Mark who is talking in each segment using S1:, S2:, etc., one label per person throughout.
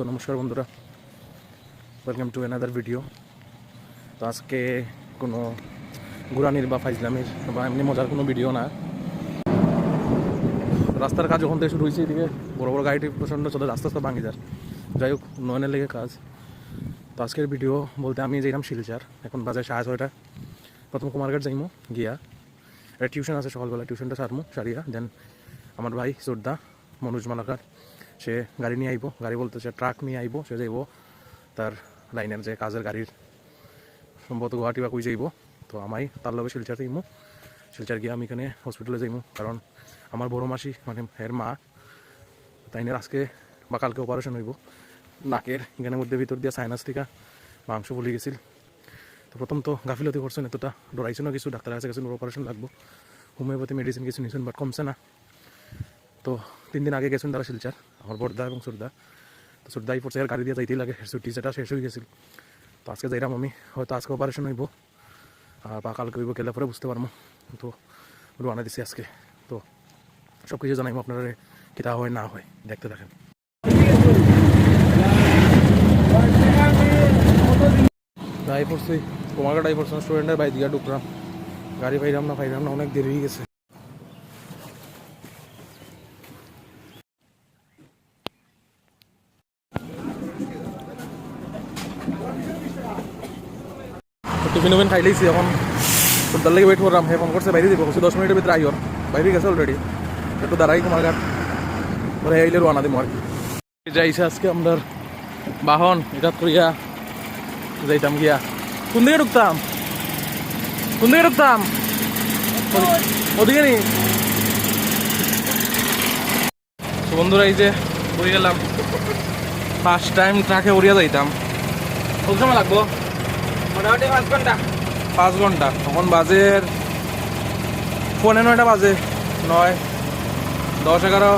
S1: তো নমস্কার বন্ধুরা। ওয়েলকাম টু অ্যানাদার ভিডিও তো আজকে কোনো ঘুরানির বা ফাইজলামির বা এমনি মজার কোনো ভিডিও না। রাস্তার কাজ ওখান থেকে শুরু হয়েছে এদিকে। বড় বড় গাড়িটি প্রচণ্ড চলে আস্তে আস্তে ভাঙি যার যাই হোক উন্নয়নের লেগে কাজ। তো আজকের ভিডিও বলতে আমি যাইলাম শিলচার, এখন বাজার সাড়ে ছয়টা। প্রথম কুমারঘাট যাইমু, গিয়া। একটা টিউশন আছে সকালবেলা টিউশনটা সারমু, সারিয়া। দেন আমার ভাই, শ্রদ্ধা, মনোজ মালাকার। সে গাড়ি নিয়ে আইব। গাড়ি বলতে সে ট্রাক নিয়ে আইব, সে যাইব। তার লাইনের যে কাজের গাড়ির সম্ভবত গুয়াহাটি বা কই যাইব। তো আমাই তার লগে শিলচার যাইমু। শিলচার গিয়ে আমি এখানে হসপিটালে যাইমু। কারণ আমার বড় মাসি মানে এর মা তাইনের আজকে বা কালকে অপারেশন হইব। নাকের এখানের মধ্যে ভিতর দিয়ে সাইনাস থেকে মাংস বলে গেছিল। তো প্রথম তো গাফিলতি করছেন এতটা ডরাইছে না কিছু ডাক্তার কাছে গেছেন অপারেশন লাগবো। হোমিওপ্যাথি মেডিসিন কিছু নিয়েছেন বাট কমছে না। তো তিন দিন আগে গেছেন তারা শিলচার, আমার বড়দা এবং সুরদা তো সুরদাই পড়ছে আর গাড়ি দিয়ে যাইতেই লাগে ছুটি সেটা শেষ হয়ে গেছিল। তো আজকে যাইরাম আমি, হয়তো আজকে অপারেশন হইব। বা কালকে হইব গেলে পরে বুঝতে পারব তো রোয়ানা দিছি আজকে। তো সব কিছু জানাইবো আপনারা কিতা হয়, না হয়, দেখতে থাকেন। পড়ছি তোমাকে ডাই পড়ছি স্টুডেন্টের বাই দিয়া ঢুকলাম গাড়ি পাইলাম না পাইলাম না অনেক দেরি হয়ে গেছে। টিফিন উফিন খাই লইছি এখন। তোর লাগে ওয়েট করলাম হে ফোন করছে বাইরে দিব দশ মিনিটের ভিতরে আইর বাইরে গেছে অলরেডি একটু দাঁড়াই তোমার ঘাট পরে আইলে রোয়ানা দিব আর যাইছে আজকে আমরা বাহন এটা করিয়া যাইতাম গিয়া। কোন দিকে ঢুকতাম? কোন দিকে ঢুকতাম? ওদি- ওদিকে নি বন্ধুরা, এই যে উড়ে গেলাম। ফার্স্ট টাইম ট্রাকে উড়িয়া যাইতাম কত সময় লাগবো।
S2: মোটামুটি পাঁচ ঘণ্টা।
S1: পাঁচ ঘণ্টা। তখন বাজে পনেরো নয়টা বাজে নয় দশ এগারো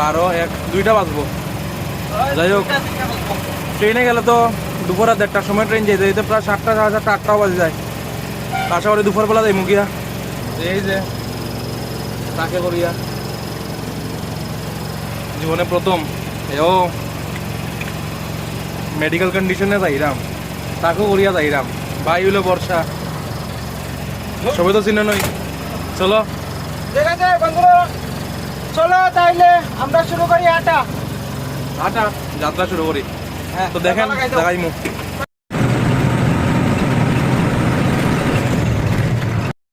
S1: বারো এক দুইটা বাজবো। যাই হোক ট্রেনে গেলে তো দুপুর আর দেড়টার সময় ট্রেন যেতে যেতে প্রায় সাতটা সাড়ে সাতটা আটটাও বাজে যায়। আশা করি দুপুরবেলা যাই মুখিয়া এই যে তাকে করিয়া। জীবনে প্রথম। এও মেডিকেল কন্ডিশনে যাইরাম। তাকেও করিয়া যাইরাম। ভাই হইল বর্ষা। সবাই তো চিনে নই। চলো।
S2: চলো তাইলে আমরা শুরু করি আটা।
S1: আটা যাত্রা শুরু করি।
S2: হ্যাঁ
S1: তো দেখেন
S2: দাও।
S1: দেখাইমু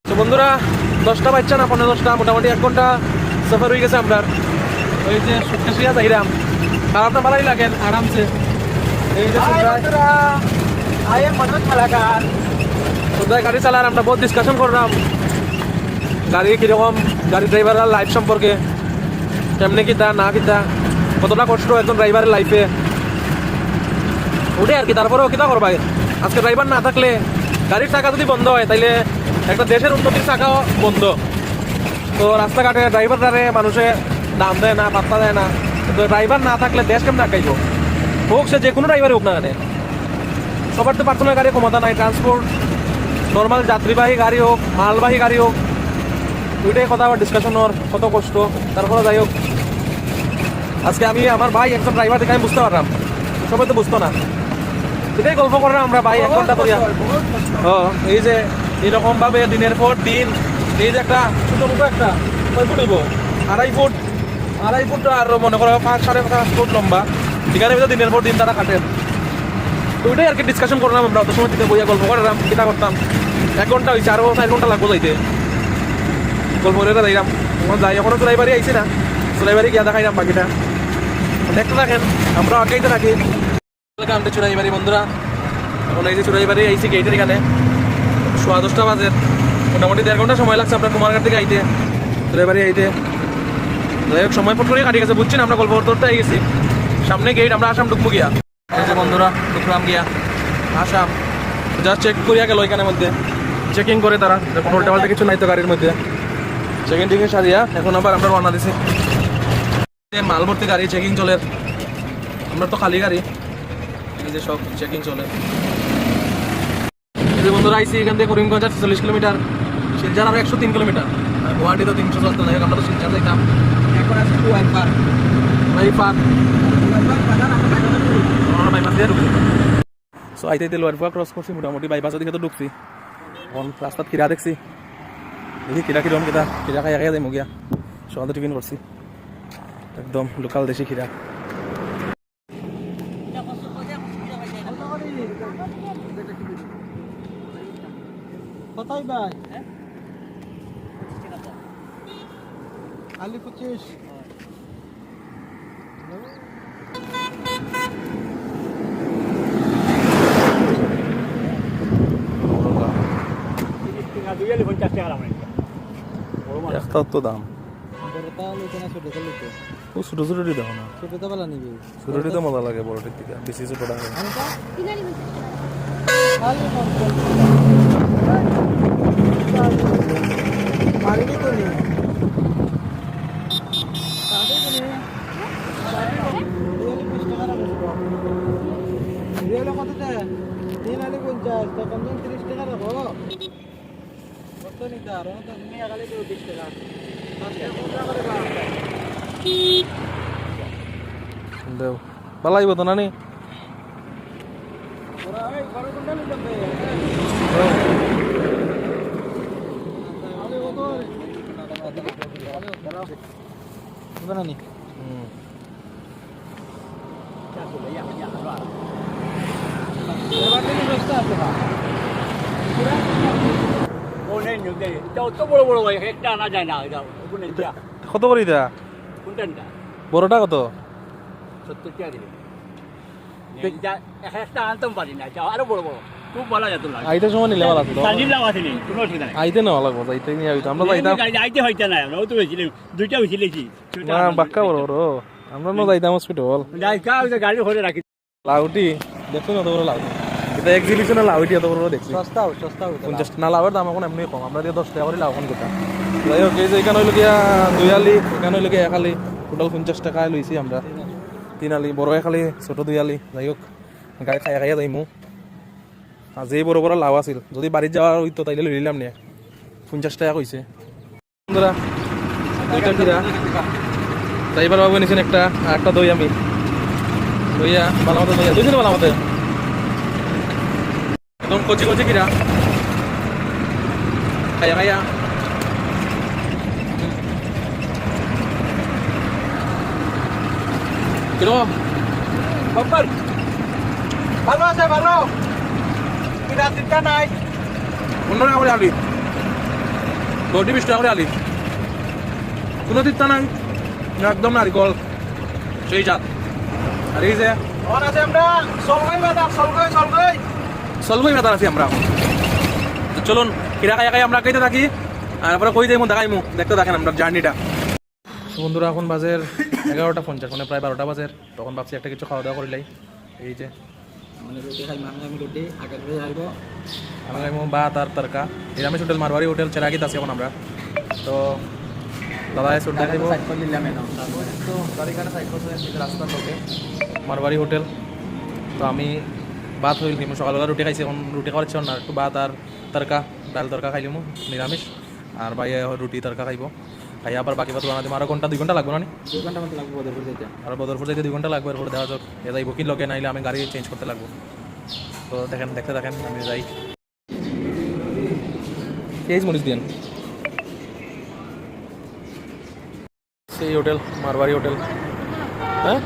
S1: তো বন্ধুরা দশটা বাচ্চা না পনেরো দশটা মোটামুটি এক ঘণ্টা সফর হয়ে গেছে আপনার ওই যে সুটকে শুয়ে যাইরাম খারাপটা ভালোই লাগেন আরামসে। এই যে
S2: মালাকার
S1: গাড়ি চালার আমরা বহুত ডিসকাশন করলাম। গাড়ি কীরকম, গাড়ি ড্রাইভারের লাইফ সম্পর্কে কেমনে কিতা, না কিতা, কতটা কষ্ট একজন ড্রাইভারের লাইফে ওটাই আর কি তারপরেও কিতা করবা আজকে ড্রাইভার না থাকলে গাড়ির চাকা যদি বন্ধ হয়, তাইলে একটা দেশের উন্নতির চাকাও বন্ধ। তো রাস্তাঘাটে ড্রাইভারটারে মানুষে দাম দেয় না, পাত্তা দেয় না। তো ড্রাইভার না থাকলে দেশ কেমন আগাইব? হোক, সে যে কোনো ড্রাইভারই হোক না সবার তো পার্সোনাল গাড়ি ক্ষমতা নাই ট্রান্সপোর্ট নর্মাল যাত্রীবাহী গাড়ি হোক মালবাহী গাড়ি হোক দুইটাই কথা আবার ডিসকাশনের কত কষ্ট। তারপরে যাই হোক আজকে আমি আমার ভাই একজন ড্রাইভার দেখে আমি বুঝতে পারলাম। সবাই তো বুঝতো না। এটাই গল্প করলাম আমরা ভাই এক ঘণ্টা করিয়া ও এই যে এরকম ভাবে দিনের পর দিন এই যে একটা ছোট মতো একটা কয় ফুট হইব আড়াই ফুট আড়াই ফুট আর মনে করো পাঁচ সাড়ে পাঁচ ফুট লম্বা। এখানে দিনের পর দিন তারা কাটেন তো ওইটাই আর কি ডিসকাশন করলাম আমরা। অত সময় থেকে বইয়া গল্প করলাম, কিতা করতাম। এক ঘণ্টা হয়েছে আরও চার ঘণ্টা লাগবো যাইতে। গল্প করে যাইলাম এখন যাই, এখনও চুরাইবাড়ি আইছি না। চুরাইবাড়ি গিয়া দেখাইলাম বাকিটা। দেখতে থাকেন, আমরা আগাইতে থাকি। আমরা চুরাইবাড়ি বন্ধুরা। এখন এই যে চুরাইবাড়ি আইছি গেটের এখানে। সোয়া দশটা বাজে। মোটামুটি দেড় ঘণ্টা সময় লাগছে আপনার কুমারঘাট থেকে আইতে। চুরাইবাড়ি আইতে। যাই হোক, সময় পট করে কাটি গেছে। বুঝছি না আমরা গল্প করতে আই গেছি সামনে গেট আমরা আসাম ঢুকবো গিয়া। এই যে বন্ধুরা ঢুকলাম গিয়া। আসাম জাস্ট চেক করিয়া গেল এখানের মধ্যে। চেকিং করে তারা। উল্টা পাল্টা কিছু নাই তো গাড়ির মধ্যে। চেকিং টিকিং সারিয়া। এখন আবার আমরা রওনা দিছি। মাল ভর্তি গাড়ি চেকিং চলে। আমরা তো খালি গাড়ি। এই যে সব চেকিং চলে। এই যে বন্ধুরা, আইসি এখান থেকে করিমগঞ্জ আর চল্লিশ কিলোমিটার। শিলচর আর একশো তিন কিলোমিটার। গুয়াহাটি তো তিনশো চলতে নাই আমরা তো শিলচর যাইতাম।
S2: এখন আছে একবার আমরা
S1: দিয়ে ঢুকছি সো আইতে আইতে লোয়ার ক্রস করছি মোটামুটি বাইপাসের দিকে তো ঢুকছি। এখন রাস্তাত খিরা দেখছি। দেখি খিরা কিরম কিতা খিরা খাই খাই যাই মুগিয়া। সকালে টিফিন করছি একদম লোকাল দেশি খিরা
S2: কোথায় ভাই? আলি পঁচিশ।
S1: একটা তো দাম। ও, ছোটো ছোটোটি দেখো না।
S2: ছোটটা
S1: তো মজা লাগে বড়টির থেকে। বেশি ছোট হয়
S2: আনটা
S3: তিনালি পঞ্চাশ টাকা
S2: খালি কম মারিনি তো নি সাড়ে তো নি রিয়েল কত দেয় তিন আলি পঞ্চাশ তো কম দাম তিরিশ টাকা রাখো কত নিতে আর তো তুমি আগালে তো বিশ টাকা পাঁচ টাকা কোন টাকা করে বাড়া?
S1: দেও। ভালো লাগবে তো নানি?
S2: হবে
S1: হুম।
S2: ব্যস্ত আছে
S4: বড় বড় ভাই একটা আনা যায় না
S1: কত করে
S4: কোনটা
S1: বড়টা কত
S4: সত্তর টাকা দিলে একটা আনতাম পারি না আরও বড় বড় খুব ভালো যেত লাগে
S1: আইতে সময় নিলে ভালো
S4: লাভ আছে কোনো ঠিক নাই
S1: আইতে আইতে নিয়ে আইতো আমরা যাইতাম
S4: আইতে হইতে না ও তো হয়েছিল দুইটা কি
S1: না বাক্কা বড় বড় আমরা না যাইতাম হসপিটাল
S4: যাই কা গাড়ি ঘরে রাখি
S1: লাউটি দেখছ না তো বড় লাউটি এটা এক্সিবিশনে লাউটি এত বড় দেখছি।
S2: সস্তাও সস্তাও
S1: পঞ্চাশ না লাভের দাম এখন এমনি কম। আমরা দিয়ে দশ টাকা করে লাভ এখন কোথা যাই হোক এই যে এখানে হইল গিয়া দুই আলি এখানে হইল গিয়া এক আলি টোটাল পঞ্চাশ টাকায় লইছি আমরা। তিন আলি বড় এক আলি ছোট দুই আলি যাই হোক গাড়ি খাই খাইয়া যাইমু। আজি বড় বড় লাভ আছিল যদি বাড়ির যাওয়ার হইতো তাইলে লই নিলাম নিয়ে পঞ্চাশ টাকা কইছে। বন্ধুরা দুইটা কিরা ড্রাইভার বাবু নিছেন একটা একটা দই আমি। দইয়া ভালো মতো দইয়া। দুইজন ভালো মতো একদম কচি কচি কিরা। খাইয়া খাইয়া। কীরকম
S2: খবর ভালো আছে ভালো। কিনা চিন্তা নাই।
S1: পনেরো টাকা করে আলি। দশটি বিশ টাকা করে আলি। কোনো দিকটা নাই। একদম নারিকল। সেই জাত। আর এই যে
S2: আছে আমরা। সলগই বাজার সলগই সলগই
S1: সলবই মেতার আছি আমরা। তো চলুন কিরা খাইয়া খাই আমরা খাইতে থাকি? আর তারপরে কই যাইমু দেখাইমু দেখতে থাকেন আমরা জার্নিটা বন্ধুরা এখন বাজের এগারোটা পঞ্চাশ মানে প্রায় বারোটা বাজের তখন ভাবছি একটা কিছু খাওয়া দাওয়া করিলাই এই যে।
S2: মানে আমি
S1: আমরা ভাত আর তরকা। নিরামিষ হোটেল মারওয়ারি হোটেল চেরাগিত আছি এখন আমরা। তো দাদা সুট দেখাইব তো রাস্তার লোকে। মারওয়ারি হোটেল। তো আমি ভাত হইল আমি সকালবেলা রুটি খাইছি এখন রুটি খাওয়ার ইচ্ছা না একটু ভাত আর তরকা ডাল তরকা খাইলিমু নিরামিষ আর ভাই রুটি তরকা খাইব। খাই আবার বাকি ভাত বানাতে আরও ঘণ্টা দুই ঘণ্টা লাগবে না?
S2: দুই ঘণ্টা মতো লাগবে বদরপুর যেতে
S1: আর বদরপুর যাইতে দুই ঘণ্টা লাগবে এরপর দেখা যাক এ যাইব কি লোকে নাইলে আমি গাড়ি চেঞ্জ করতে লাগবো। তো দেখেন দেখতে দেখেন আমি যাই। পেঁয়াজ মরিচ দিন সেই হোটেল মারবাড়ি হোটেল হ্যাঁ?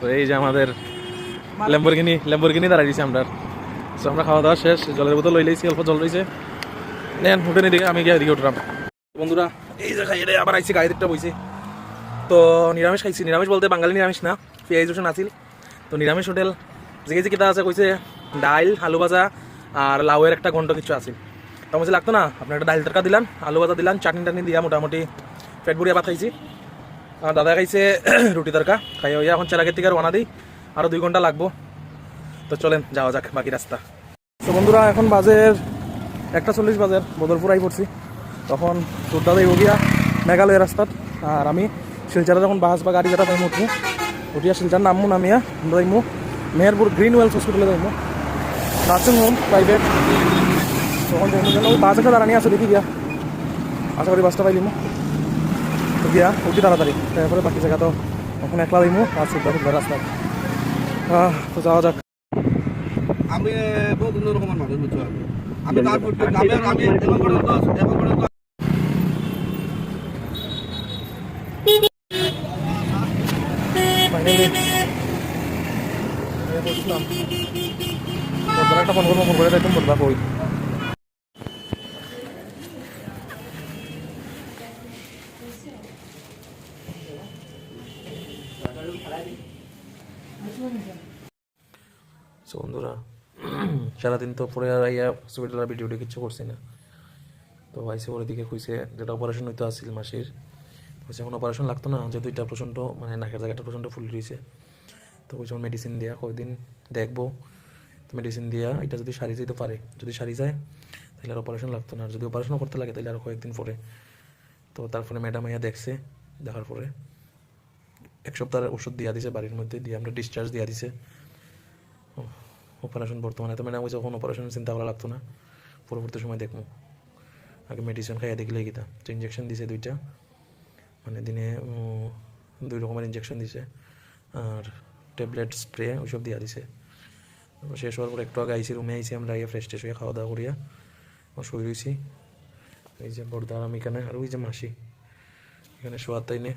S1: তো এই যে আমাদের ল্যাম্বরগিনি ল্যাম্বরগিনি দাঁড়াই দিয়েছি আমরা। তো আমরা খাওয়া দাওয়া শেষ, জলের বোতল লই লাইছি, অল্প জল রয়েছে নেন হোটেল দিকে আমি গিয়ে এদিকে উঠলাম। বন্ধুরা, এই যে খাই আবার আইছি গাড়ি দিকটা বইছি। তো নিরামিষ খাইছি, নিরামিষ বলতে বাঙালি নিরামিষ না, পেঁয়াজ, রসুন আছিল তো নিরামিষ হোটেল, যে যে কিতা আছে কইছে, ডাইল, আলু ভাজা আর লাউয়ের একটা ঘন্ট কিছু আছিল তো আমার লাগতো না, আপনার একটা ডাইল তরকা দিলাম, আলু ভাজা দিলাম, চাটনি টাটনি দিয়া মোটামুটি ভরিয়া ভাত খাইছি। আর দাদা খাইছে রুটি তরকা খাই হইয়া এখন চেরাগের থেকে রওনা দিই আরও দুই ঘণ্টা লাগবো। তো চলেন যাওয়া যাক, বাকি রাস্তা তো বন্ধুরা, এখন বাজের একটা চল্লিশ বাজের বদরপুর আই পড়ছি। তখন তোরটা যাইব গিয়া মেঘালয় রাস্তাত আর আমি শিলচারে যখন বাস বা গাড়ি যেটা যাইমু উঠবো উঠিয়া শিলচার নামবো নামিয়া আমরা মেহেরপুর গ্রিন ওয়েলস হসপিটালে যাইমু। নার্সিং হোম প্রাইভেট তখন বাস একটা দাঁড়ানি আছে, দেখি গিয়া আশা করি বাসটা পাইলিমু গিয়া উঠি তাড়াতাড়ি। তারপরে বাকি জায়গা তো এখন একলা দিমু আছে রাস্তা তো যাওয়া যাক।
S2: আমি বহুত অন্য রকমের মানুষ বুঝছ? আমি আমি এখন পর্যন্ত এখন পর্যন্ত
S1: একটা ফোন করব ফোন করে দেখুন বলবা কই। সারাদিন তো পরে আর আইয়া হসপিটালের ভিডিওটি কিছু করছি না। তো আইসে ওর দিকে খুঁজছে যেটা অপারেশন হইতে আসছিল মাসির কইছে এখন অপারেশন লাগতো না যে দুইটা প্রচণ্ড মানে নাকের জায়গাটা প্রচণ্ড ফুল রয়েছে তো কইছে মেডিসিন দিয়া কয়দিন দেখব। তো মেডিসিন দিয়া এটা যদি সারি যেতে পারে, যদি সারি যায়, তাহলে আর অপারেশন লাগতো না। আর যদি অপারেশন করতে লাগে, তাহলে আর কয়েকদিন পরে। তো তারপরে ম্যাডাম আইয়া দেখছে, দেখার পরে। এক সপ্তাহের ওষুধ দিয়া দিছে, বাড়ির মধ্যে দিয়ে, আমরা ডিসচার্জ দিয়া দিছে। অপারেশন বর্তমানে। তো ম্যাডাম কইছে এখন অপারেশন চিন্তা করা লাগতো না। পরবর্তী সময় দেখব। আগে মেডিসিন খাইয়া দেখলে গীতা তো ইঞ্জেকশন দিছে দুইটা। মানে দিনে দুই রকমের ইঞ্জেকশন দিছে। আর ট্যাবলেট স্প্রে ওইসব দিয়া দিছে। শেষ হওয়ার পর একটু আগে আইসি রুমে আইসি আমরা আইয়া ফ্রেশ ট্রেশ হয়ে খাওয়া দাওয়া করিয়া শুয়ে রয়েছি এই যে বর্দার আমি এখানে, আর ওই যে মাসি। এখানে শোয়ার তাই নে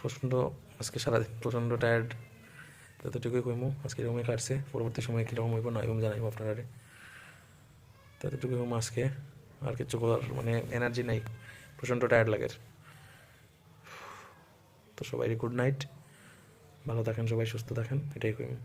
S1: প্রচণ্ড, আজকে সারাদিন প্রচণ্ড টায়ার্ড ততটুকুই কইমু। আজকে রুমে কাটছে পরবর্তী সময় কীরকম হইব না এরকম জানাইব আপনারা ততটুকু হইব আজকে, আর কিছু করার মানে এনার্জি নাই, প্রচণ্ড টায়ার্ড লাগে। তো সবাই গুড নাইট ভালো থাকেন সবাই, সুস্থ থাকেন, এটাই কইমু।